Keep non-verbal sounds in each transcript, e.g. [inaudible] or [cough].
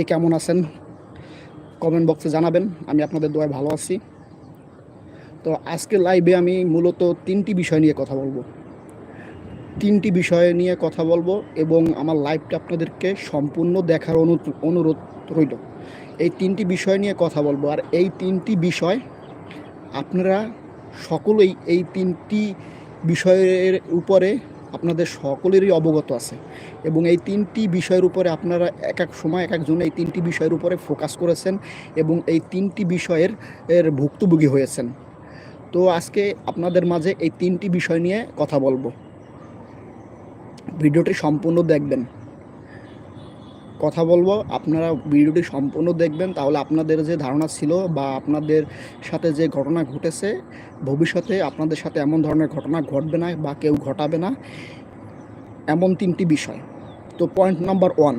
কে কেমন আছেন? কমেন্ট বক্সে জানাবেন। আমি আপনাদের দোয়ায় ভালো আছি। তো আজকে লাইভে আমি মূলত তিনটি বিষয় নিয়ে কথা বলব। তিনটি বিষয় নিয়ে কথা বলব এবং আমার লাইভটা আপনাদেরকে সম্পূর্ণ দেখার অনু- অনুরোধ রইল। এই তিনটি বিষয় নিয়ে কথা বলব। আর এই তিনটি বিষয় আপনারা সকলেই এই তিনটি বিষয়ের উপরে আপনাদের সকলেরই অবগত আছে। এবং এই তিনটি বিষয়ের উপরে আপনারা এক এক সময়, এক একজন এই তিনটি বিষয়ের উপরে ফোকাস করেছেন এবং এই তিনটি বিষয়ের, এর ভুক্তভোগী হয়েছেন। তো আজকে আপনাদের মাঝে এই তিনটি বিষয় নিয়ে কথা বলব। ভিডিওটি সম্পূর্ণ দেখবেন। কথা বলব। আপনারা ভিডিওটি সম্পূর্ণ দেখবেন, তাহলে আপনাদের যে ধারণা ছিল বা আপনাদের সাথে যে ঘটনা ঘটেছে, ভবিষ্যতে আপনাদের সাথে এমন ধরনের ঘটনা ঘটবে না বা কেউ ঘটাবে না। এমন তিনটি বিষয়। তো point number one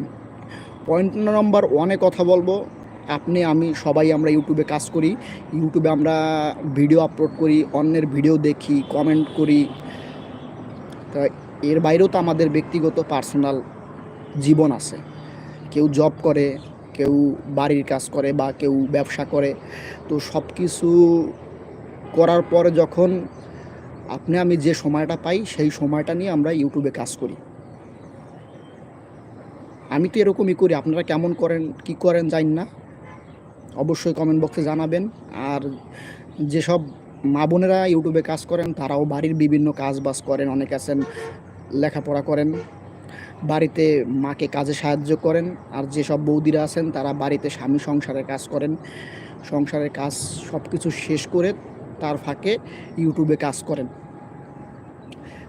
point number ওয়ানে কথা বলব। আপনি, আমি, সবাই আমরা ইউটিউবে কাজ করি। ইউটিউবে আমরা ভিডিও আপলোড করি, অন্যের ভিডিও দেখি কমেন্ট করি। তা এর বাইরেও তো আমাদের ব্যক্তিগত পার্সোনাল জীবন আছে। কেউ জব করে, কেউ বাড়ির কাজ করে বা কেউ ব্যবসা করে। তো সব কিছু করার পরে যখন আপনি, আমি যে সময়টা পাই, সেই সময়টা নিয়ে আমরা ইউটিউবে কাজ করি। আমি তো এরকমই করি। আপনারা কেমন করেন, কি করেন জানি না। অবশ্যই কমেন্ট বক্সে জানাবেন। আর যেসব মা বোনেরা ইউটিউবে কাজ করেন, তারাও বাড়ির বিভিন্ন কাজ বাজ করেন, অনেক আছেন, লেখাপড়া করেন। বাড়িতে মাকে কাজে সাহায্য করেন আর যেসব বৌদিরা আছেন তারা বাড়িতে স্বামী সংসারের কাজ করেন। সংসারের কাজ সব কিছু শেষ করে তার ফাঁকে ইউটিউবে কাজ করেন।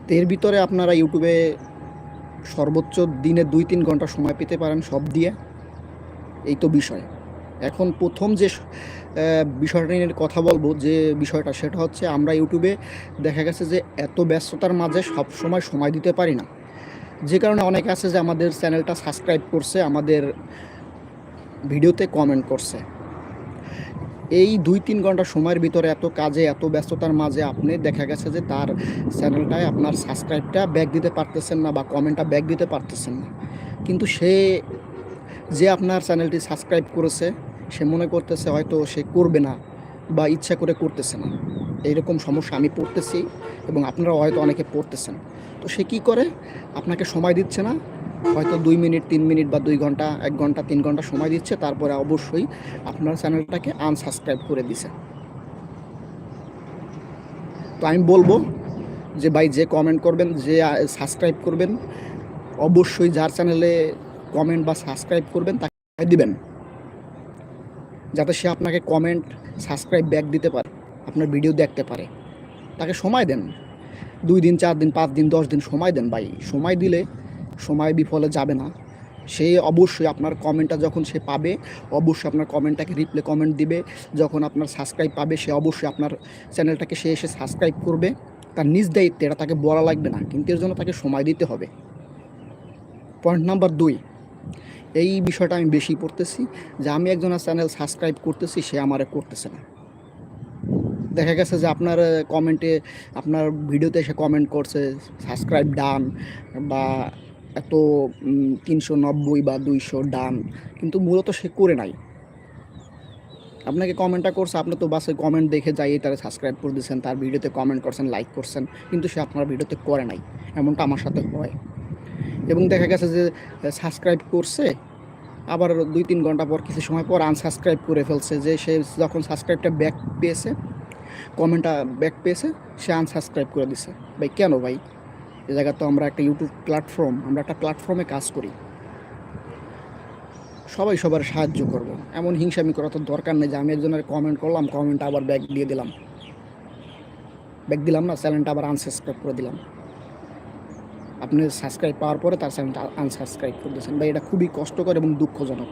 তো এর ভিতরে আপনারা ইউটিউবে সর্বোচ্চ দিনে দুই তিন ঘণ্টা সময় পেতে পারেন সব দিয়ে। এই তো বিষয়। এখন প্রথম যে বিষয়টা নিয়ে কথা বলব যে বিষয়টা সেটা হচ্ছে আমরা ইউটিউবে দেখা গেছে যে এত ব্যস্ততার মাঝে সব সময় সময় দিতে পারি না। যে কারণে অনেকে আছে যে আমাদের চ্যানেলটা সাবস্ক্রাইব করছে, আমাদের ভিডিওতে কমেন্ট করছে। এই দুই তিন ঘণ্টা সময়ের ভিতরে এত কাজে, এত ব্যস্ততার মাঝে আপনি দেখা গেছে যে তার চ্যানেলটায় আপনার সাবস্ক্রাইবটা ব্যাক দিতে পারতেছেন না বা কমেন্টটা ব্যাক দিতে পারতেছেন না। কিন্তু সে যে আপনার চ্যানেলটি সাবস্ক্রাইব করেছে, সে মনে করতেছে হয়তো সে করবে না বা ইচ্ছা করে করতেছে না। এইরকম সমস্যা আমি পড়তেছি এবং আপনারা হয়তো অনেকে পড়তেছেন। তো সে কি করে? আপনাকে সময় দিচ্ছে না। হয়তো দুই মিনিট, তিন মিনিট বা দুই ঘণ্টা, এক ঘণ্টা, তিন ঘণ্টা সময় দিচ্ছে। তারপরে অবশ্যই আপনার চ্যানেলটাকে আনসাবস্ক্রাইব করে দিছে। তো আমি বলব যে, ভাই, যে কমেন্ট করবেন, যে সাবস্ক্রাইব করবেন, অবশ্যই যার চ্যানেলে কমেন্ট বা সাবস্ক্রাইব করবেন, তাকে দিবেন। যাতে সে আপনাকে কমেন্ট সাবস্ক্রাইব ব্যাক দিতে পারে। আপনার ভিডিও দেখতে পারে। তাকে সময় দেন। দুই দিন, চার দিন, পাঁচ দিন, দশ দিন সময় দেন ভাই। সময় দিলে সময় বিফলে যাবে না। সে অবশ্যই আপনার কমেন্টটা যখন সে পাবে, অবশ্যই আপনার কমেন্টটাকে রিপ্লে কমেন্ট দিবে। যখন আপনার সাবস্ক্রাইব পাবে, সে অবশ্যই আপনার চ্যানেলটাকে সে এসে সাবস্ক্রাইব করবে। তার নিজ দায়িত্বে এটা তাকে বলা লাগবে না, কিন্তু এর জন্য তাকে সময় দিতে হবে। পয়েন্ট নাম্বার দুই, এই বিষয়টা আমি বেশি পড়তেছি। যে আমি একজনের চ্যানেল সাবস্ক্রাইব করতেছি, সে আমারে করতেছে না। দেখা গেছে যে আপনার কমেন্টে আপনার ভিডিওতে এসে কমেন্ট করছে সাবস্ক্রাইব ডান বা এত তিনশো নব্বই বা দুইশো ডান, কিন্তু মূলত সে করে নাই। আপনাকে কমেন্টটা করছে, আপনি তো বাসে কমেন্ট দেখে যাই তারা সাবস্ক্রাইব করে দিয়েছেন, তার ভিডিওতে কমেন্ট করছেন লাইক করছেন, কিন্তু সে আপনার ভিডিওতে করে নাই, এমনটা আমার সাথে হয়। এবং দেখা গেছে যে সাবস্ক্রাইব করছে, আবার দুই তিন ঘণ্টা পর কিছু সময় পর আনসাবস্ক্রাইব করে ফেলছে, যে সে যখন সাবস্ক্রাইবটা ব্যাক পেয়েছে কমেন্টটা ব্যাক পেয়েছে, সে আনসাবস্ক্রাইব করে দিছে। ভাই, কেন ভাই? এ জায়গা তো আমরা একটা ইউটিউব প্ল্যাটফর্ম আমরা একটা প্ল্যাটফর্মে কাজ করি। সবাই সবার সাহায্য করব। এমন হিংসামি করা তো দরকার নেই যে আমি একজনের কমেন্ট করলাম কমেন্ট আবার ব্যাক দিয়ে দিলাম। ব্যাক দিলাম না চ্যানেলটা আবার আনসাবস্ক্রাইব করে দিলাম। আপনি সাবস্ক্রাইব পাওয়ার পরে তার চ্যানেলটা আনসাবস্ক্রাইব করে দিয়েছেন। ভাই, এটা খুবই কষ্টকর এবং দুঃখজনক।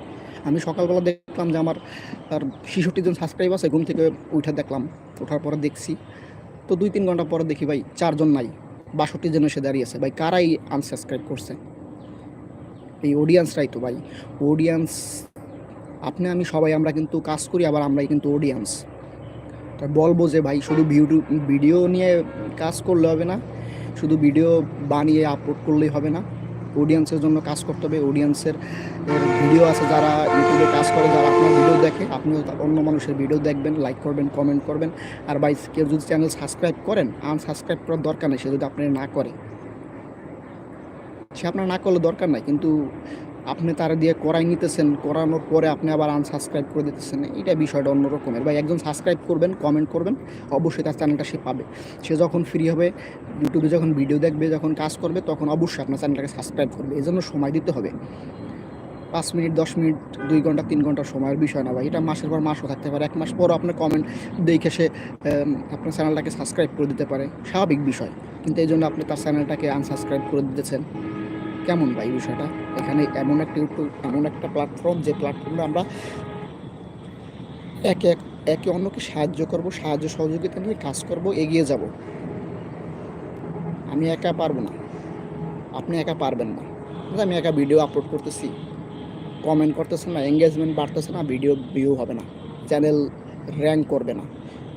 আমি সকালবেলা দেখলাম যে আমার তার ছেষট্টি জন সাবস্ক্রাইব আছে, ঘুম থেকে উঠে দেখলাম। ওঠার পরে দেখছি। তো দুই তিন ঘণ্টা পরে দেখি ভাই চারজন নাই বাষট্টি জন এসে দাঁড়িয়েছে ভাই কারাই আনসাবস্ক্রাইব করছে? এই অডিয়েন্সরাই তো ভাই। অডিয়েন্স আপনি আমি সবাই আমরা কিন্তু কাজ করি, আবার আমরাই কিন্তু অডিয়েন্স তো বলব যে ভাই শুধু ভিডিও ভিডিও নিয়ে কাজ করলে হবে না, শুধু ভিডিও বানিয়ে আপলোড করলেই হবে না। অডিয়েন্সের জন্য কাজ করতে হবে অডিয়েন্সের ভিডিও আছে যারা ইউটিউবে কাজ করে, যারা আপনার ভিডিও দেখে, আপনিও অন্য মানুষের ভিডিও দেখবেন লাইক করবেন কমেন্ট করবেন। আর বাই কেউ যদি চ্যানেল সাবস্ক্রাইব করেন আনসাবস্ক্রাইব করার দরকার নেই, সে যদি আপনি না করে। সে আপনার না করলে দরকার নাই, কিন্তু আপনি তারা দিয়ে করাই নিতেছেন, করানোর পরে আপনি আবার আনসাবস্ক্রাইব করে দিতেছেন এটা বিষয়টা অন্য রকমের ভাই, একজন সাবস্ক্রাইব করবেন কমেন্ট করবেন, অবশ্যই তার চ্যানেলটা সে পাবে। সে যখন ফ্রি হবে ইউটিউবে যখন ভিডিও দেখবে, যখন কাজ করবে, তখন অবশ্যই আপনার চ্যানেলটাকে সাবস্ক্রাইব করবে। এই জন্য সময় দিতে হবে। পাঁচ মিনিট, দশ মিনিট, দুই ঘণ্টা, তিন ঘণ্টা সময়ের বিষয় না ভাই। এটা মাসের পর মাসও থাকতে পারে। এক মাস পরও আপনার কমেন্ট দেখে সে আপনার চ্যানেলটাকে সাবস্ক্রাইব করে দিতে পারে। স্বাভাবিক বিষয়। কিন্তু এই জন্য আপনি তার চ্যানেলটাকে আনসাবস্ক্রাইব করে দিতেছেন। কেমন ভাই বিষয়টা? এখানে এমন একটা ইউটিউব, এমন একটা প্ল্যাটফর্ম যে প্ল্যাটফর্মে আমরা একে এক, একে অন্যকে সাহায্য করব, সাহায্য সহযোগিতা নিয়ে কাজ করব, এগিয়ে যাব। আমি একা পারব না। আপনি একা পারবেন না। আমি একা ভিডিও আপলোড করতেছি। কমেন্ট করতেছেন না এঙ্গেজমেন্ট বাড়তেছে না ভিডিও ভিউ হবে না। চ্যানেল র্যাঙ্ক করবে না।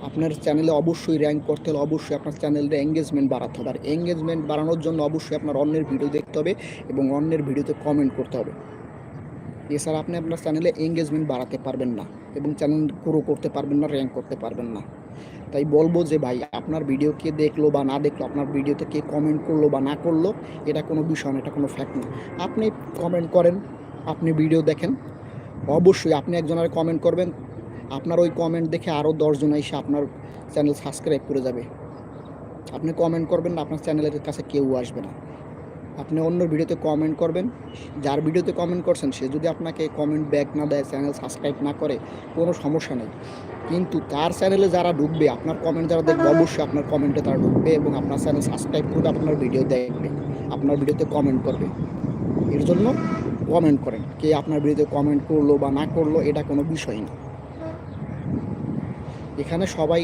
আপনার চ্যানেলে অবশ্যই র্যাঙ্ক করতে হলে অবশ্যই আপনার চ্যানেলে এঙ্গেজমেন্ট বাড়াতে হবে। আর এঙ্গেজমেন্ট বাড়ানোর জন্য অবশ্যই আপনার অন্যের ভিডিও দেখতে হবে এবং অন্যের ভিডিওতে কমেন্ট করতে হবে। এছাড়া আপনি আপনার চ্যানেলে এঙ্গেজমেন্ট বাড়াতে পারবেন না এবং চ্যানেল গ্রো করতে পারবেন না র্যাঙ্ক করতে পারবেন না। তাই বলব যে ভাই, আপনার ভিডিও কে দেখল বা না দেখল, আপনার ভিডিওতে কে কমেন্ট করল বা না করল, এটা কোনো বিষয় না, এটা কোনো ফ্যাক্ট না। আপনি কমেন্ট করেন, আপনি ভিডিও দেখেন। অবশ্যই আপনি একজনের কমেন্ট করবেন আপনার ওই কমেন্ট দেখে আরও দশজন এসে আপনার চ্যানেল সাবস্ক্রাইব করে যাবে। আপনি কমেন্ট করবেন না, আপনার চ্যানেলের কাছে কেউ আসবে না। আপনি অন্য ভিডিওতে কমেন্ট করবেন, যার ভিডিওতে কমেন্ট করছেন, সে যদি আপনাকে কমেন্ট ব্যাক না দেয় চ্যানেল সাবস্ক্রাইব না করে, কোনো সমস্যা নেই। কিন্তু তার চ্যানেলে যারা ঢুকবে, আপনার কমেন্ট যারা দেখবে, অবশ্যই আপনার কমেন্টে তারা ঢুকবে এবং আপনার চ্যানেল সাবস্ক্রাইব করবে আপনার ভিডিও দেখবে, আপনার ভিডিওতে কমেন্ট করবে। এর জন্য কমেন্ট করেন, কে আপনার ভিডিওতে কমেন্ট করল বা না করল, এটা কোনো বিষয় না। এখানে সবাই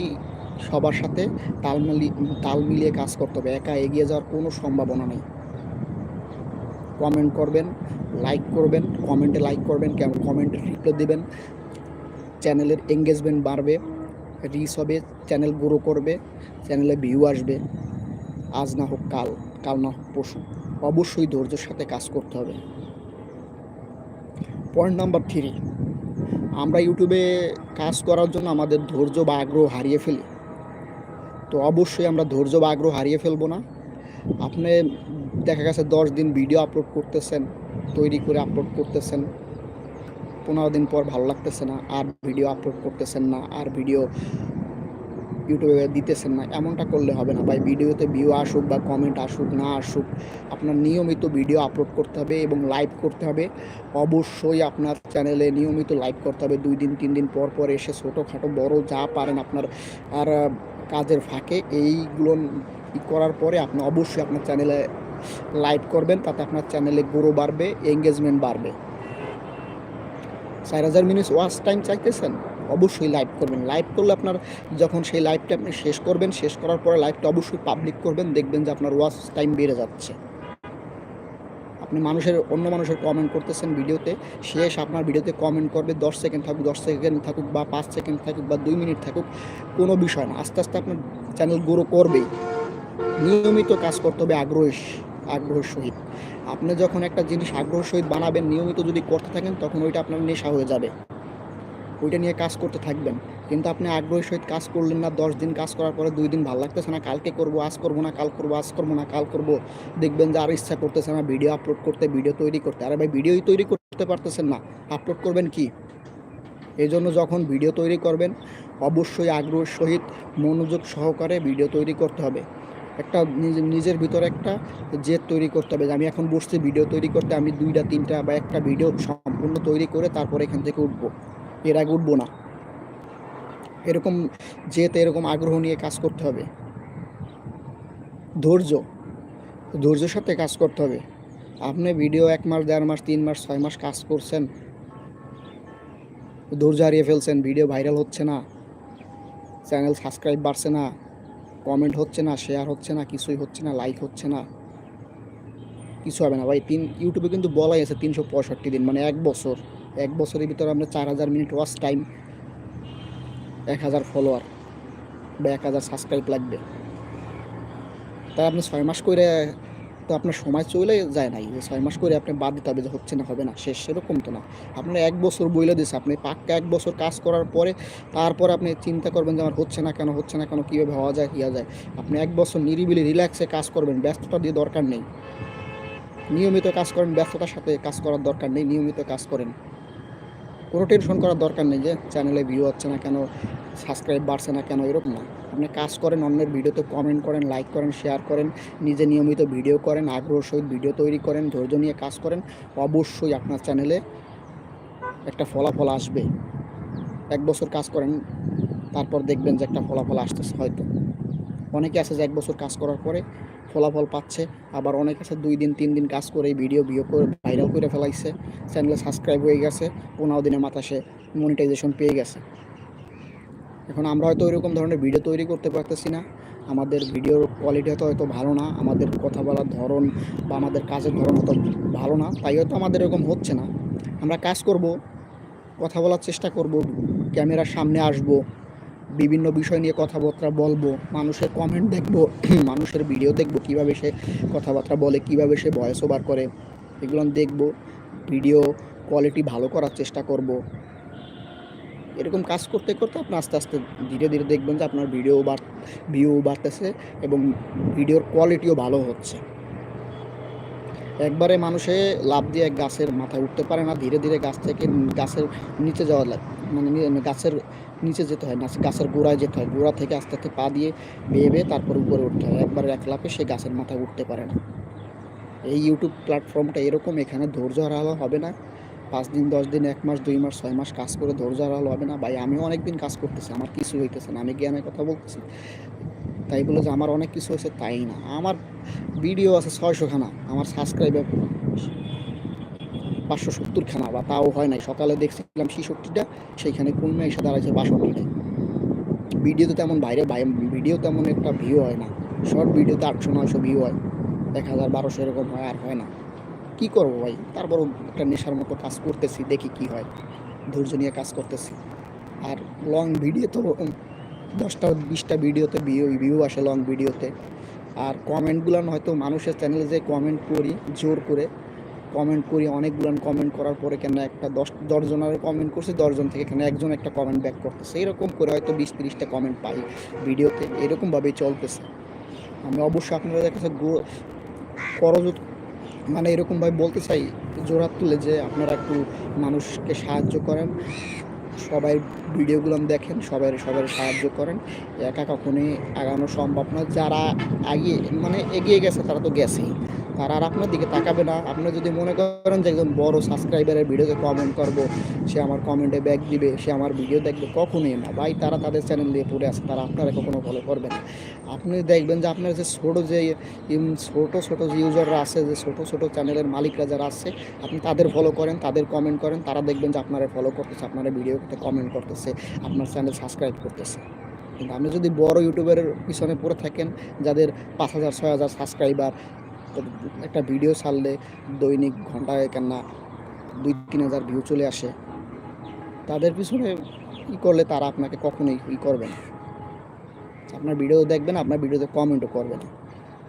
সবার সাথে তাল মিলি, তাল মিলিয়ে কাজ করতে হবে, একা এগিয়ে যাওয়ার কোনো সম্ভাবনা নেই। কমেন্ট করবেন লাইক করবেন কমেন্টে লাইক করবেন, কেমন কমেন্টে রিপ্লাই দেবেন চ্যানেলের এঙ্গেজমেন্ট বাড়বে রিচ হবে চ্যানেল গ্রো করবে চ্যানেলে ভিউ আসবে। আজ না হোক কাল কাল না হোক পশু অবশ্যই ধৈর্যের সাথে কাজ করতে হবে। পয়েন্ট নাম্বার থ্রি আমরা ইউটিউবে কাজ করার জন্য আমাদের ধৈর্য বা আগ্রহ হারিয়ে ফেলি। তো অবশ্যই আমরা ধৈর্য বা আগ্রহ হারিয়ে ফেলব না। আপনি দেখা গেছে দশ দিন ভিডিও আপলোড করতেছেন, তৈরি করে আপলোড করতেছেন, পনেরো দিন পর ভালো লাগতেছে না, আর ভিডিও আপলোড করতেছেন না, আর ভিডিও ইউটিউবে দিতেছেন না, এমনটা করলে হবে না। ভাই, ভিডিওতে ভিউ আসুক বা কমেন্ট আসুক, না আসুক, আপনার নিয়মিত ভিডিও আপলোড করতে হবে এবং লাইভ করতে হবে। অবশ্যই আপনার চ্যানেলে নিয়মিত লাইভ করতে হবে। দুই দিন, তিন দিন পর পর এসে ছোটোখাটো বড় যা পারেন আপনার, আর, কাজের ফাঁকে এইগুলো করার পরে আপনি অবশ্যই আপনার চ্যানেলে লাইভ করবেন। তাতে আপনার চ্যানেলে গ্রো বাড়বে এঙ্গেজমেন্ট বাড়বে। চার হাজার মিনিট ওয়াচ টাইম চাইতেছেন? অবশ্যই লাইভ করবেন। লাইভ করলে আপনার যখন সেই লাইভটা আপনি শেষ করবেন, শেষ করার পরে লাইভটা অবশ্যই পাবলিক করবেন, দেখবেন যে আপনার ওয়াচ টাইম বেড়ে যাচ্ছে। আপনি মানুষের, অন্য মানুষের কমেন্ট করতেছেন ভিডিওতে শেষ আপনার ভিডিওতে কমেন্ট করবে, দশ সেকেন্ড থাকুক, দশ সেকেন্ড থাকুক বা পাঁচ সেকেন্ড থাকুক বা দুই মিনিট থাকুক, কোনো বিষয় না। আস্তে আস্তে আপনার চ্যানেল গ্রো করবেই। নিয়মিত কাজ করতে হবে আগ্রহের আগ্রহের সহিত। আপনি যখন একটা জিনিস আগ্রহের সহিত বানাবেন, নিয়মিত যদি করতে থাকেন, তখন ওইটা আপনার নেশা হয়ে যাবে। ওইটা নিয়ে কাজ করতে থাকবেন। কিন্তু আপনি আগ্রহের সহিত কাজ করলেন না, দশ দিন কাজ করার পরে দুই দিন ভালো লাগতেছে না, কালকে করব, আজ করব না, কাল করব, আজ করব না, কাল করব। দেখবেন যে আর ইচ্ছা করতেছে না ভিডিও আপলোড করতে, ভিডিও তৈরি করতে। আরে ভাই, ভিডিওই তৈরি করতে পারতেছেন না আপলোড করবেন কি? এই জন্য যখন ভিডিও তৈরি করবেন, অবশ্যই আগ্রহের সহিত মনোযোগ সহকারে ভিডিও তৈরি করতে হবে। একটা নিজের ভিতরে একটা জেদ তৈরি করতে হবে যে আমি এখন বসছি, ভিডিও তৈরি করতে, আমি দুইটা, তিনটা বা একটা ভিডিও সম্পূর্ণ তৈরি করে তারপরে এখান থেকে উঠবো। এর আগে উঠবো না। এরকম জেদ এরকম আগ্রহ নিয়ে কাজ করতে হবে। ধৈর্য, ধৈর্যের সাথে কাজ করতে হবে। আপনি ভিডিও এক মাস, দেড় মাস, তিন মাস, ছয় মাস কাজ করছেন। ধৈর্য হারিয়ে ফেলছেন ভিডিও ভাইরাল হচ্ছে না। চ্যানেল সাবস্ক্রাইব বাড়ছে না। কমেন্ট হচ্ছে না শেয়ার হচ্ছে না, কিছুই হচ্ছে না লাইক হচ্ছে না। কিছু হবে না ভাই, তিন ইউটিউবে কিন্তু বলাই আছে তিনশো পঁয়ষট্টি দিন মানে এক বছর। এক বছরের ভিতরে আমরা চার হাজার মিনিট ওয়াচ টাইম এক হাজার ফলোয়ার বা এক হাজার সাবস্ক্রাইব লাগবে। তাই আপনি ছয় মাস করে তো আপনার সময় চলে যায় নাই, যে ছয় মাস করে আপনি বাদ দিতে হবে যে হচ্ছে না, হবে না, শেষ সেরকম তো না। আপনার এক বছর বইলে দিয়েছে আপনি পাক্কা এক বছর কাজ করার পরে, তারপরে আপনি চিন্তা করবেন যে আমার হচ্ছে না কেন, হচ্ছে না কেন, কীভাবে হওয়া যায় কী যায়। আপনি এক বছর নিরিবিলি রিল্যাক্সে কাজ করবেন, ব্যস্ততা দিয়ে দরকার নেই। নিয়মিত কাজ করেন, ব্যস্ততার সাথে কাজ করার দরকার নেই, নিয়মিত কাজ করেন। কোনো টেনশন করার দরকার নেই যে চ্যানেলে ভিউ হচ্ছে না কেন সাবস্ক্রাইব বাড়ছে না কেন, এরকম না। আপনি কাজ করেন, অন্যের ভিডিওতে কমেন্ট করেন লাইক করেন শেয়ার করেন, নিজে নিয়মিত ভিডিও করেন আগ্রহ সহিত ভিডিও তৈরি করেন, ধৈর্য নিয়ে কাজ করেন, অবশ্যই আপনার চ্যানেলে একটা ফলাফল আসবে। এক বছর কাজ করেন, তারপর দেখবেন যে একটা ফলাফল আসতেছে হয়তো। অনেকে আছে যে এক বছর কাজ করার পরে ফলাফল পাচ্ছে। আবার অনেক আছে দুই দিন, তিন দিন কাজ করে ভিডিও ভিডিও করে ভাইরাল করে ফেলাইছে। চ্যানেলে সাবস্ক্রাইব হয়ে গেছে, পনেরো দিনের মাথা সে মনিটাইজেশন পেয়ে গেছে। এখন আমরা হয়তো ওইরকম ধরনের ভিডিও তৈরি করতে পারতেছি না। আমাদের ভিডিওর কোয়ালিটি হয়তো হয়তো ভালো না, আমাদের কথা বলার ধরন বা আমাদের কাজের ধরন হয়তো ভালো না, তাই হয়তো আমাদের এরকম হচ্ছে না। আমরা কাজ করব, কথা বলার চেষ্টা করব, ক্যামেরার সামনে আসব বিভিন্ন বিষয় নিয়ে কথাবার্তা বলব, মানুষের কমেন্ট দেখব, [clears throat] মানুষের ভিডিও দেখব, কীভাবে সে কথাবার্তা বলে, কীভাবে সে ভয়েস ওভার করে, এগুলো দেখব ভিডিও কোয়ালিটি ভালো করার চেষ্টা করব। এরকম কাজ করতে করতে আপনি আস্তে আস্তে ধীরে ধীরে দেখবেন যে আপনার ভিডিও বাড় ভিউ বাড়তেছে এবং ভিডিওর কোয়ালিটিও ভালো হচ্ছে। একবারে মানুষে লাভ দিয়ে এক গাছের মাথায় উঠতে পারে না, ধীরে ধীরে গাছ থেকে গাছের নিচে যাওয়া লাগে মানে গাছের নিচে যেতে হয় না, গাছের গোড়ায় যেতে হয়। গোড়া থেকে আস্তে আস্তে পা দিয়ে বেয়ে বেয়ে তারপর উপরে উঠতে হয়। একবারে এক লাফে সে গাছের মাথায় উঠতে পারে না। এই ইউটিউব প্ল্যাটফর্মটা এরকম, এখানে ধৈর্য হারালো হবে না। পাঁচ দিন, দশ দিন, এক মাস, দুই মাস, ছয় মাস কাজ করে ধৈর্য হারালো হবে না। ভাই, আমিও অনেক দিন কাজ করতেছি, আমার কিছু হইতেছে না। আমি জ্ঞানের কথা বলতেছি। তাই বলে যে আমার অনেক কিছু হয়েছে তাই না। আমার ভিডিও আছে ছয়শো খানা আমার সাবস্ক্রাইবার পাঁচশো সত্তর খানা বা তাও হয় নাই। সকালে দেখছিলাম ছেষট্টিটা, সেইখানে কমে এসে দাঁড়াইছে বাষট্টিটা। ভিডিওতে তেমন বাইরে ভিডিও তেমন একটা ভিউ হয় না। শর্ট ভিডিওতে আটশো, নয়শো ভিউ হয়। এক হাজার, বারোশো এরকম হয়, আর হয় না। কি করব ভাই? তারপরও একটা নেশার মতো কাজ করতেছি, দেখি কি হয়। ধৈর্য নিয়ে কাজ করতেছি। আর লং ভিডিও তো দশটা, বিশটা ভিডিওতে ভিউ ভিউ আসে লং ভিডিওতে। আর কমেন্টগুলো হয়তো মানুষের চ্যানেলে যে কমেন্ট করি, জোর করে। কমেন্ট করি, অনেকগুলান কমেন্ট করার পরে কেন একটা দশ, দশজনের কমেন্ট করছে, দশজন থেকে কেন একজন একটা কমেন্ট ব্যাক করতেছে। এরকম করে হয়তো বিশ, তিরিশটা কমেন্ট পাই ভিডিওতে। এরকমভাবেই চলতেছে। আমি অবশ্যই আপনাদের কাছে করজোর মানে এরকমভাবে বলতে চাই জোরাত তুলে যে আপনারা একটু মানুষকে সাহায্য করেন। সবাই ভিডিওগুলো দেখেন, সবাই সবাই সাহায্য করেন। একা কখনোই আগানো সম্ভব না যারা এগিয়ে মানে এগিয়ে গেছে, তারা তো গেছেই। তারা আর আপনার দিকে তাকাবে না। আপনি যদি মনে করেন যে একজন বড় সাবস্ক্রাইবারের ভিডিওতে কমেন্ট করব, সে আমার কমেন্টে ব্যাক দিবে, সে আমার ভিডিও দেখবে, কখনোই না। ভাই, তারা তাদের চ্যানেল দিয়ে পড়ে আছে, তারা আপনারা কখনো ফলো করবে না। আপনি দেখবেন যে আপনার যে ছোটো যে ছোটো ছোটো যে ইউজাররা আছে, যে ছোটো ছোটো চ্যানেলের মালিকরা যারা আছে, আপনি তাদের ফলো করেন, তাদের কমেন্ট করেন, তারা দেখবেন যে আপনারা ফলো করতেছে, আপনারা ভিডিওতে কমেন্ট করতেছে, আপনার চ্যানেল সাবস্ক্রাইব করতেছে। কিন্তু আপনি যদি বড় ইউটিউবের পিছনে পড়ে থাকেন, যাদের পাঁচ হাজার, ছয় হাজার সাবস্ক্রাইবার একটা ভিডিও ছাড়লে দৈনিক ঘন্টায় কেননা দুই তিন হাজার ভিউ চলে আসে। তাদের পিছনে ই করলে তারা আপনাকে কখনোই ই করবে না। আপনার ভিডিও দেখবেন, আপনার ভিডিওতে কমেন্টও করবে না।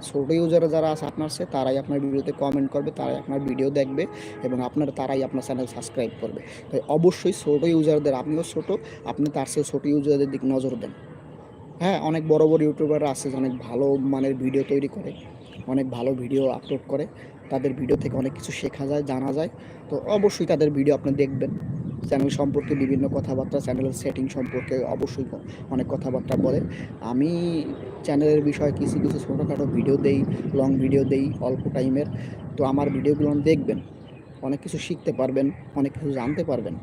ছোটো ইউজার যারা আছে আপনার সে তারাই আপনার ভিডিওতে কমেন্ট করবে, তারাই আপনার ভিডিও দেখবে এবং আপনার, তারাই আপনার চ্যানেল সাবস্ক্রাইব করবে। তাই অবশ্যই ছোটো ইউজারদের আপনিও ছোটো, আপনি তার চেয়ে ছোটো ইউজারদের দিক নজর দেন। হ্যাঁ অনেক বড় বড় ইউটিউবাররা আছে, অনেক ভালো মানের ভিডিও তৈরি করে। অনেক ভালো ভিডিও আপলোড করে। তাদের ভিডিও থেকে অনেক কিছু শেখা যায়, জানা যায়। তো অবশ্যই তাদের ভিডিও আপনি দেখবেন। চ্যানেল সম্পর্কে বিভিন্ন কথাবার্তা চ্যানেলের সেটিং সম্পর্কে অবশ্যই অনেক কথাবার্তা বলে। আমি চ্যানেলের বিষয়ে কিছু কিছু ছোটোখাটো ভিডিও দেই লং ভিডিও দেই অল্প টাইমের তো আমার ভিডিওগুলো দেখবেন। অনেক কিছু শিখতে পারবেন, অনেক কিছু জানতে পারবেন।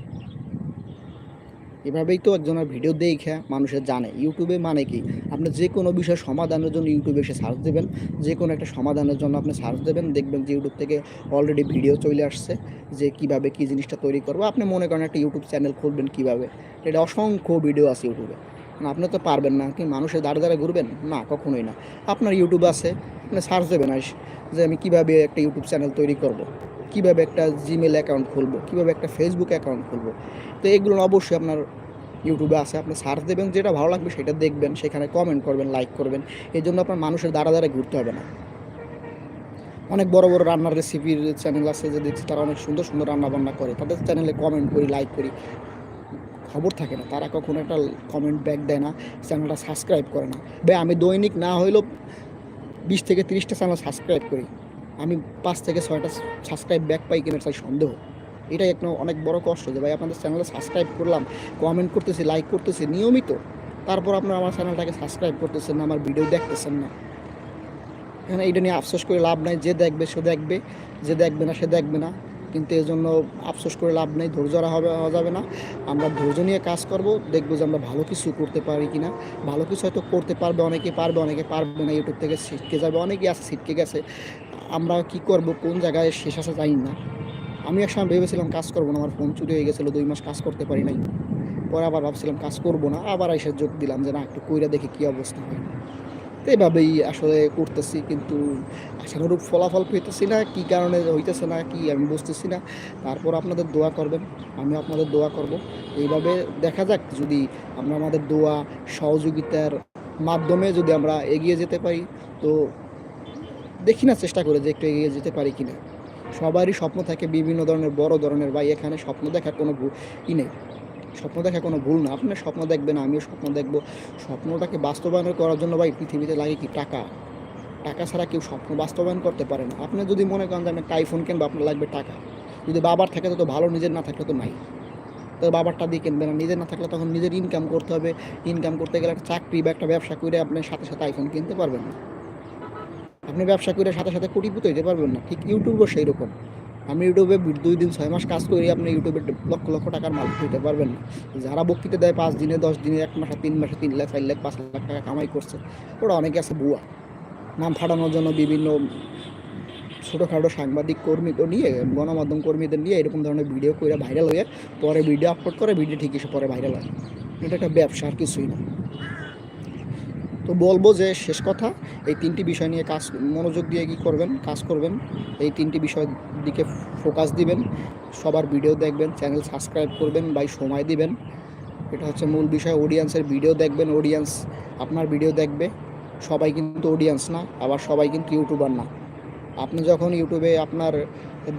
এভাবেই তো একজনের ভিডিও দেখে মানুষের জানে। ইউটিউবে মানে কি? আপনি যে কোনো বিষয় সমাধানের জন্য ইউটিউবে এসে সার্চ দেবেন। যে কোনো একটা সমাধানের জন্য আপনি সার্চ দেবেন। দেখবেন যে ইউটিউব থেকে অলরেডি ভিডিও চলে আসছে যে কীভাবে কি জিনিসটা তৈরি করব। আপনি মনে করেন একটা ইউটিউব চ্যানেল খুলবেন কীভাবে? এটা অসংখ্য ভিডিও আছে ইউটিউবে না আপনি তো পারবেন না কি মানুষের দাঁড়ে দাঁড়ে ঘুরবেন? না, কখনোই না। আপনার ইউটিউব আছে, আপনি সার্চ দেবেন আস যে আমি কীভাবে একটা ইউটিউব চ্যানেল তৈরি করব। কীভাবে একটা জিমেল অ্যাকাউন্ট খুলবো, কীভাবে একটা ফেসবুক অ্যাকাউন্ট খুলবো? তো এগুলো অবশ্যই আপনার ইউটিউবে আছে, আপনি সার্চ দেবেন, যেটা ভালো লাগবে সেটা দেখবেন, সেখানে কমেন্ট করবেন লাইক করবেন এই জন্য আপনার মানুষের দ্বারা দ্বারা ঘুরতে হবে না। অনেক বড় বড় রান্নার রেসিপির চ্যানেল আছে, যে দেখছি তারা অনেক সুন্দর সুন্দর রান্না বান্না করে, তাদের চ্যানেলে কমেন্ট করি লাইক করি। খবর থাকে না, তারা কখনো একটা কমেন্ট ব্যাক দেয় না চ্যানেলটা সাবস্ক্রাইব করে না। ভাই আমি দৈনিক না হইলেও বিশ থেকে তিরিশটা চ্যানেল সাবস্ক্রাইব করি। আমি পাঁচ থেকে ছয়টা সাবস্ক্রাইব ব্যাক পাই কিনা তাই সন্দেহ। এটাই একটা অনেক বড় কষ্ট যে ভাই আপনাদের চ্যানেলে সাবস্ক্রাইব করলাম কমেন্ট করতেছি লাইক করতেছি, নিয়মিত। তারপর আপনারা আমার চ্যানেলটাকে সাবস্ক্রাইব করতেছেন না, আমার ভিডিও দেখতেছেন না। এখানে এইটা নিয়ে আফসোস করে লাভ নাই, যে দেখবে সে দেখবে, যে দেখবে না সে দেখবে না। কিন্তু এর জন্য আফসোস করে লাভ নেই, ধৈর্য হবে, হওয়া যাবে না। আমরা ধৈর্য নিয়ে কাজ করব, দেখব যে আমরা ভালো কিছু করতে পারি কি না ভালো কিছু হয়তো করতে পারবে, অনেকে পারবে অনেকে পারবে না ইউটিউব থেকে ছিটকে যাবে অনেকে আছে, ছিটকে গেছে। আমরা কি করব, কোন জায়গায় শেষ আছে জানি না। আমি এক সময় ভেবেছিলাম কাজ করব না, আমার ফোন চুরি হয়ে গেছিল, দুই মাস কাজ করতে পারি নাই। পরে আবার ভাবছিলাম কাজ করব না, আবার এসে যোগ দিলাম যে না, একটু কইরা দেখি কী অবস্থা হয়। তো এইভাবেই আসলে করতেছি, কিন্তু আশানুরূপ ফলাফল পেতেছি না, কী কারণে হইতেছে না, কি আমি বুঝতেছি না। তারপর আপনাদের দোয়া করবেন, আমি আপনাদের দোয়া করব। এইভাবে দেখা যাক, যদি আমরা আমাদের দোয়া সহযোগিতার মাধ্যমে যদি আমরা এগিয়ে যেতে পারি, তো দেখি না, চেষ্টা করে যে একটু এগিয়ে যেতে পারি কিনা। সবারই স্বপ্ন থাকে বিভিন্ন ধরনের, বড় ধরনের। ভাই, এখানে স্বপ্ন দেখার কোনো ই নেই। স্বপ্ন দেখা কোনো ভুল না। আপনার স্বপ্ন দেখবেন, আমিও স্বপ্ন দেখব। স্বপ্নটাকে বাস্তবায়ন করার জন্য ভাই পৃথিবীতে লাগে কি টাকা? টাকা ছাড়া কেউ স্বপ্ন বাস্তবায়ন করতে পারে না। আপনি যদি মনে করেন যে আমি একটা আইফোন কিনবো, আপনার লাগবে টাকা। যদি বাবার থাকে তো ভালো, নিজের না থাকলে তো নাই। তো বাবারটা দিয়ে কিনবে না নিজের না থাকলে তখন নিজের ইনকাম করতে হবে। ইনকাম করতে গেলে একটা চাকরি বা একটা ব্যবসা করে আপনি সাথে সাথে আইফোন কিনতে পারবেন না। আপনি ব্যবসা করে সাথে সাথে কোটিপতি হইতে পারবেন না। ঠিক ইউটিউবও সেই রকম আমি ইউটিউবে দুই দিন, ছয় মাস কাজ করি, আপনি ইউটিউবে লক্ষ লক্ষ টাকার মালিক হইতে পারবেন না। যারা বক্তৃতা দেয়, পাঁচ দিনে, দশ দিনে, এক মাসে, তিন মাসে, তিন লাখ, চার লাখ, পাঁচ লাখ টাকা কামাই করছে। ওরা অনেকে আছে বুয়া। নাম ফাটানোর জন্য বিভিন্ন ছোটোখাটো সাংবাদিক কর্মী নিয়ে, গণমাধ্যম কর্মীদের নিয়ে এরকম ধরনের ভিডিও করে ভাইরাল হয়ে পরে ভিডিও আপলোড করে ভিডিও ঠিক এসে পরে ভাইরাল হয়। এটা একটা ব্যবসা আর কিছুই না। তো বলব যে শেষ কথা, এই তিনটি বিষয় নিয়ে কাজ, মনোযোগ দিয়ে কী করবেন, কাজ করবেন, এই তিনটি বিষয়ের দিকে ফোকাস দিবেন। সবার ভিডিও দেখবেন চ্যানেল সাবস্ক্রাইব করবেন বাই সময় দিবেন। এটা হচ্ছে মূল বিষয় অডিয়েন্সের ভিডিও দেখবেন অডিয়েন্স আপনার ভিডিও দেখবে। সবাই কিন্তু অডিয়েন্স না, আবার সবাই কিন্তু ইউটিউবার না। আপনি যখন ইউটিউবে আপনার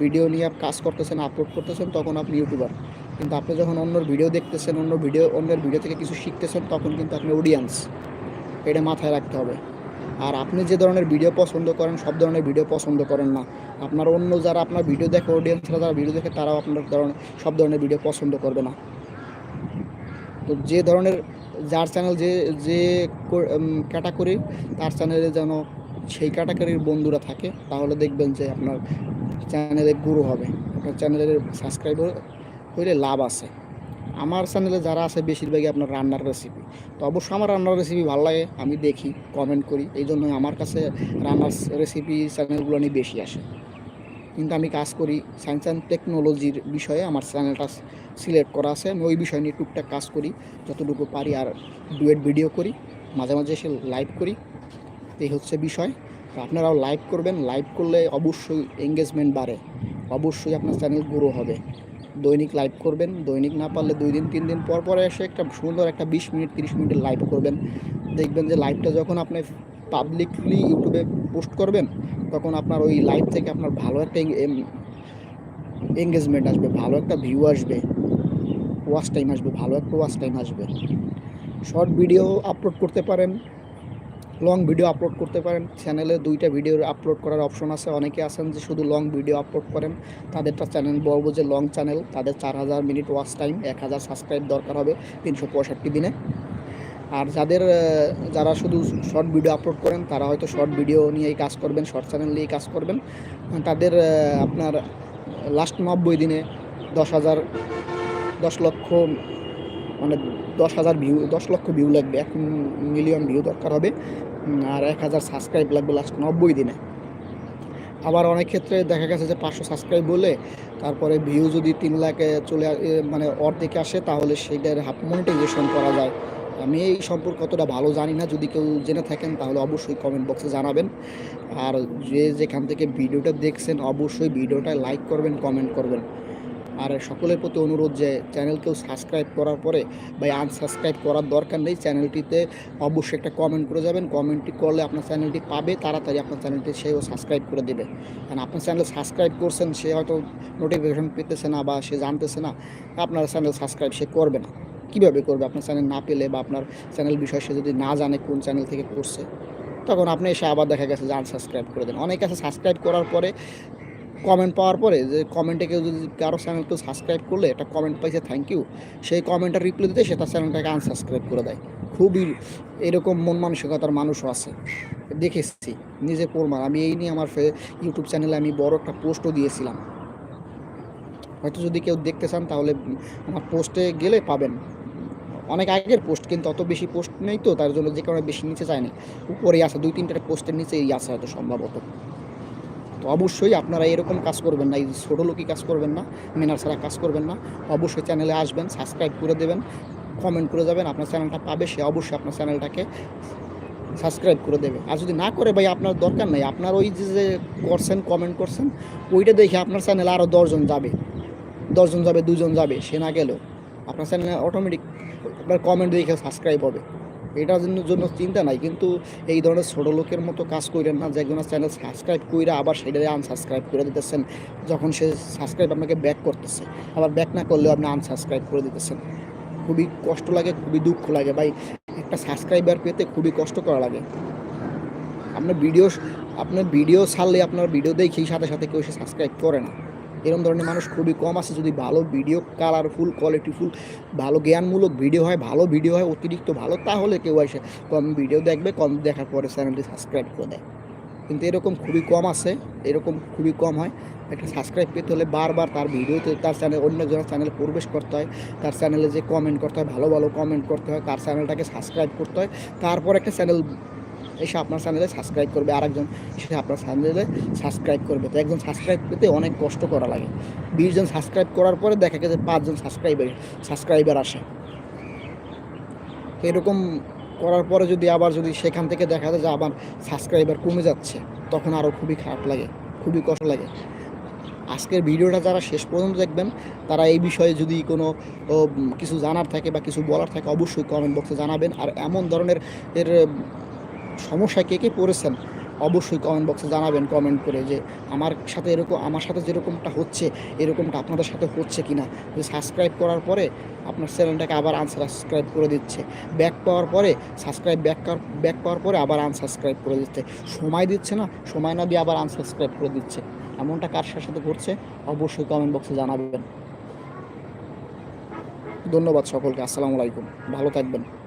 ভিডিও নিয়ে কাজ করতেছেন আপলোড করতেছেন, তখন আপনি ইউটিউবার কিন্তু আপনি যখন অন্যর ভিডিও দেখতেছেন, অন্য ভিডিও অন্যের ভিডিও থেকে কিছু শিখতেছেন, তখন কিন্তু আপনি অডিয়েন্স এটা মাথায় রাখতে হবে। আর আপনি যে ধরনের ভিডিও পছন্দ করেন, সব ধরনের ভিডিও পছন্দ করেন না। আপনার অন্য যারা আপনার ভিডিও দেখে অডিয়েন্সরা যারা ভিডিও দেখে, তারাও আপনার ধরনের, সব ধরনের ভিডিও পছন্দ করবে না। তো যে ধরনের, যার চ্যানেল যে যে ক্যাটাগরি তার চ্যানেলে যেন সেই ক্যাটাগরির বন্ধুরা থাকে, তাহলে দেখবেন যে আপনার চ্যানেলে গুরু হবে। আপনার চ্যানেলের সাবস্ক্রাইবার হইলে লাভ আছে। আমার চ্যানেলে যারা আছে, বেশিরভাগই আপনার রান্নার রেসিপি তো অবশ্যই আমার রান্নার রেসিপি ভালো লাগে, আমি দেখি কমেন্ট করি। এই জন্য আমার কাছে রান্নার রেসিপি চ্যানেলগুলো নিয়ে বেশি আসে। কিন্তু আমি কাজ করি সায়েন্স অ্যান্ড টেকনোলজির বিষয়ে, আমার চ্যানেলটা সিলেক্ট করা আছে। আমি ওই বিষয় নিয়ে টুকটাক কাজ করি, যতটুকু পারি আর ডুয়েট ভিডিও করি, মাঝে মাঝে এসে লাইভ করি। এই হচ্ছে বিষয়। আপনারাও লাইভ করবেন। লাইভ করলে অবশ্যই এঙ্গেজমেন্ট বাড়ে। অবশ্যই আপনার চ্যানেল গ্রো হবে। দৈনিক লাইভ করবেন। দৈনিক না পারলে দুই দিন, তিন দিন পর পরে এসে একটা সুন্দর একটা বিশ মিনিট, তিরিশ মিনিটের লাইভ করবেন। দেখবেন যে লাইভটা যখন আপনি পাবলিকলি ইউটিউবে পোস্ট করবেন, তখন আপনার ওই লাইভ থেকে আপনার ভালো একটা এঙ্গেজমেন্ট আসবে, ভালো একটা ভিউ আসবে ওয়াচ টাইম আসবে, ভালো একটা ওয়াচ টাইম আসবে। শর্ট ভিডিও আপলোড করতে পারেন। লং ভিডিও আপলোড করতে পারেন। চ্যানেলে দুইটা ভিডিও আপলোড করার অপশন আছে। অনেকে আছেন যে শুধু লং ভিডিও আপলোড করেন। তাদেরটা চ্যানেল বলব যে লং চ্যানেল তাদের চার হাজার মিনিট ওয়াচ টাইম এক হাজার সাবস্ক্রাইব দরকার হবে তিনশো পঁয়ষট্টি দিনে। আর যাদের যারা শুধু শর্ট ভিডিও আপলোড করেন, তারা হয়তো শর্ট ভিডিও নিয়েই কাজ করবেন শর্ট চ্যানেল নিয়েই কাজ করবেন। তাদের আপনার লাস্ট নব্বই দিনে দশ হাজার, দশ লক্ষ মানে দশ হাজার ভিউ দশ লক্ষ ভিউ লাগবে। এক মিলিয়ন ভিউ দরকার হবে। আর এক হাজার সাবস্ক্রাইব লাগবে লাস্ট নব্বই দিনে। আবার অনেক ক্ষেত্রে দেখা গেছে যে পাঁচশো সাবস্ক্রাইব বলে, তারপরে ভিউ যদি তিন লাখে চলে মানে অর্ধেকে আসে, তাহলে সেটার হাফ মনিটাইজেশন করা যায়। আমি এই সম্পর্কে অতটা ভালো জানি না। যদি কেউ জেনে থাকেন, তাহলে অবশ্যই কমেন্ট বক্সে জানাবেন। আর যে যেখান থেকে ভিডিওটা দেখছেন, অবশ্যই ভিডিওটা লাইক করবেন কমেন্ট করবেন। আর সকলের প্রতি অনুরোধ যে চ্যানেলকেও সাবস্ক্রাইব করার পরে বা আনসাবস্ক্রাইব করার দরকার নেই, চ্যানেলটিতে অবশ্যই একটা কমেন্ট করে যাবেন। কমেন্টটি করলে আপনার চ্যানেলটি পাবে, তাড়াতাড়ি আপনার চ্যানেলটি সেও সাবস্ক্রাইব করে দেবে। কারণ আপনার চ্যানেল সাবস্ক্রাইব করছেন, সে হয়তো নোটিফিকেশন পেতেছে না বা সে জানতেছে না, আপনার চ্যানেল সাবস্ক্রাইব সে করবে না। কীভাবে করবে? আপনার চ্যানেল না পেলে বা আপনার চ্যানেল বিষয়ে সে যদি না জানে কোন চ্যানেল থেকে করছে, তখন আপনি এসে আবার দেখা গেছে যে আনসাবস্ক্রাইব করে দেন। অনেকে আছে সাবস্ক্রাইব করার পরে কমেন্ট পাওয়ার পরে যে কমেন্টে কেউ যদি কারও চ্যানেল কেউ সাবস্ক্রাইব করলে একটা কমেন্ট পাইছে থ্যাংক ইউ সেই কমেন্টটা রিপ্লাই দিতে সে তার চ্যানেলটাকে আনসাবস্ক্রাইব করে দেয়। খুবই এরকম মন মানসিকতার মানুষও আছে। দেখেছি, নিজে প্রমাণ। আমি এই নিয়ে আমার ইউটিউব চ্যানেলে আমি বড় একটা পোস্টও দিয়েছিলাম। হয়তো যদি কেউ দেখতে চান তাহলে আমার পোস্টে গেলে পাবেন। অনেক আগের পোস্ট কিন্তু অত বেশি পোস্ট নেই তো, তার জন্য যে কারণে বেশি নিচে যায়নি উপরেই আছে, দুই তিনটা পোস্টের নিচেই আছে হয়তো সম্ভবত। তো অবশ্যই আপনারা এরকম কাজ করবেন না, এই ছোটো লোকই কাজ করবেন না, মেনার ছাড়া কাজ করবেন না। অবশ্যই চ্যানেলে আসবেন সাবস্ক্রাইব করে দেবেন কমেন্ট করে যাবেন, আপনার চ্যানেলটা পাবে, সে অবশ্যই আপনার চ্যানেলটাকে সাবস্ক্রাইব করে দেবে। আর যদি না করে ভাই, আপনার দরকার নেই, আপনার ওই যে যে করছেন কমেন্ট করছেন, ওইটা দেখে আপনার চ্যানেলে আরও দশজন যাবে। দশজন যাবে, দুজন যাবে, সে না গেলেও আপনার চ্যানেলে অটোমেটিক আপনার কমেন্ট দেখে সাবস্ক্রাইব হবে। এটার জন্য চিন্তা নাই, কিন্তু এই ধরনের ছোটো লোকের মতো কাজ করেন না যে একজনের চ্যানেল সাবস্ক্রাইব কইরা আবার সেটা আনসাবস্ক্রাইব করে দিতেছেন, যখন সে সাবস্ক্রাইব আপনাকে ব্যাক করতেছে। আবার ব্যাক না করলেও আপনি আনসাবস্ক্রাইব করে দিতেছেন। খুবই কষ্ট লাগে, খুবই দুঃখ লাগে। ভাই, একটা সাবস্ক্রাইবার পেতে খুবই কষ্ট করা লাগে। আপনার ভিডিও আপনার ভিডিও ছাড়লে আপনার ভিডিও দেখেই সাথে সাথে কেউ সে সাবস্ক্রাইব করে না। এরকম ধরনের মানুষ খুবই কম আছে। যদি ভালো ভিডিও কালারফুল কোয়ালিটিফুল ভালো জ্ঞানমূলক ভিডিও হয়, ভালো ভিডিও হয়, অতিরিক্ত ভালো, তাহলে কেউ এসে কম ভিডিও দেখবে, কম দেখার পরে চ্যানেলটি সাবস্ক্রাইব করে দেয়। কিন্তু এরকম খুবই কম আছে, এরকম খুবই কম হয়। একটা সাবস্ক্রাইব পেতে হলে বারবার তার ভিডিওতে তার চ্যানেল অন্য জনের চ্যানেলে প্রবেশ করতে হয়। তার চ্যানেলে যে কমেন্ট করতে হয়, ভালো ভালো কমেন্ট করতে হয়, তার চ্যানেলটাকে সাবস্ক্রাইব করতে হয়। তারপর একটা চ্যানেল এসে আপনার চ্যানেলে সাবস্ক্রাইব করবে, আরেকজন এসে আপনার চ্যানেলে সাবস্ক্রাইব করবে। তো একজন সাবস্ক্রাইব পেতে অনেক কষ্ট করা লাগে। বিশজন সাবস্ক্রাইব করার পরে দেখা গেছে পাঁচজন সাবস্ক্রাইবার সাবস্ক্রাইবার আসে। তো এরকম করার পরে যদি আবার যদি সেখান থেকে দেখা যায় যে আবার সাবস্ক্রাইবার কমে যাচ্ছে, তখন আরও খুবই খারাপ লাগে, খুবই কষ্ট লাগে। আজকের ভিডিওটা যারা শেষ পর্যন্ত দেখবেন, তারা এই বিষয়ে যদি কোনো কিছু জানার থাকে বা কিছু বলার থাকে, অবশ্যই কমেন্ট বক্সে জানাবেন। আর এমন ধরনের এর উম, সমস্যায় কে কে পড়েছেন অবশ্যই কমেন্ট বক্সে জানাবেন কমেন্ট করে যে আমার সাথে এরকম আমার সাথে যেরকমটা হচ্ছে এরকমটা আপনাদের সাথে হচ্ছে কি না যে সাবস্ক্রাইব করার পরে আপনার চ্যানেলটাকে আবার আনসাবস্ক্রাইব করে দিচ্ছে। ব্যাক পাওয়ার পরে সাবস্ক্রাইব ব্যাক ব্যাক পাওয়ার পরে আবার আনসাবস্ক্রাইব করে দিচ্ছে। সময় দিচ্ছে না সময় না দিয়ে আবার আনসাবস্ক্রাইব করে দিচ্ছে। এমনটা কার সাথে ঘটছে অবশ্যই কমেন্ট বক্সে জানাবেন। ধন্যবাদ সকলকে আসসালামু আলাইকুম ভালো থাকবেন।